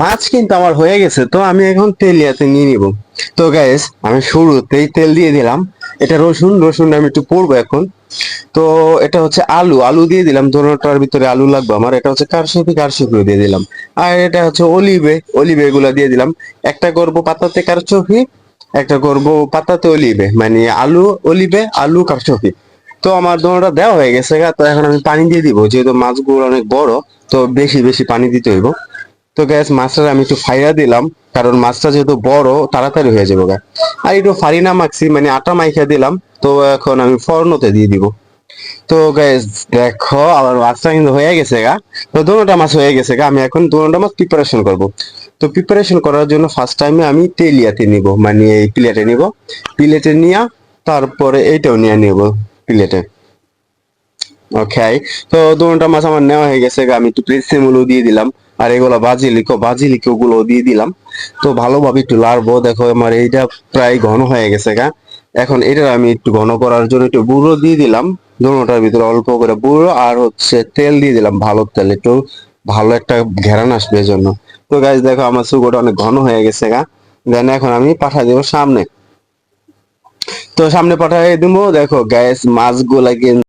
মাছ কিন্তু আমার হয়ে গেছে, তো আমি এখন তেলিয়াতে নিয়ে নিব। তো গ্যাস আমি শুরুতেই তেল দিয়ে দিলাম। এটা রসুন রসুন আমি একটু পড়ব এখন। তো এটা হচ্ছে আলু আলু দিয়ে দিলাম। দোনোটার ভিতরে আলু লাগবে আমার, এটা হচ্ছে কারশুপি, কারশুপিও দিয়ে দিলাম। আর এটা হচ্ছে অলিভে অলিভে এগুলা দিয়ে দিলাম। একটা করব পাতাতে কারচুপি একটা করব পাতাতে অলিভে মানে আলু, অলিভে, আলু কারচুপি তো আমার দোনোটা দেওয়া হয়ে গেছে তো এখন আমি পানি দিয়ে দিব। যেহেতু মাছগুলো অনেক বড়, তো বেশি বেশি পানি দিতে হইব। তো গ্যাস মাছটা আমি একটু ফাইরা দিলাম, কারণ মাছটা যেহেতু বড়, তাড়াতাড়ি হয়ে যাবে গা। আর একটু ফারিনা মাখছি মানে আটা মাইখা দিলাম, তো এখন আমি ফর্নতে দিয়ে দিব। তো গ্যাস দেখো আমার মাছটা কিন্তু হয়ে গেছে গা। তো দুটোটা মাছ হয়ে গেছে গা, আমি এখন দুটোটা মাছ প্রিপারেশন করব। তো প্রিপারেশন করার জন্য ফার্স্ট টাইমে আমি তেলিয়াতে নিব মানে এই প্লেটে নিব। প্লেটে নিয়া তারপরে এইটাও নিয়ে নিব, প্লেটে। ওকে তো দুটোটা মাছ আমার নেওয়া হয়ে গেছে আমি একটু প্রেসিমুলো দিয়ে দিলাম। আর এগুলো বাজিলিকো বাজিলিকো গুলো দিয়ে দিলাম। তো ভালোভাবে একটু লাড়বো, দেখো আমার এইটা প্রায় ঘন হয়ে গেছে গা। এখন এটা আমি একটু ঘন করার জন্য একটু গুঁড়ো দিয়ে দিলাম। দুটোটার ভিতরে অল্প করে গুঁড়ো আর হচ্ছে তেল দিয়ে দিলাম, ভালো তেল, একটু ভালো একটা ঘেরান আসবে এজন্য। তো গাছ দেখো আমার সুগোটা অনেক ঘন হয়ে গেছে গা। দেন এখন আমি পাঠা দেবো সামনে। তো সামনে পাঠাই দিব, দেখো গ্যাস মাছগুলা কিন্তু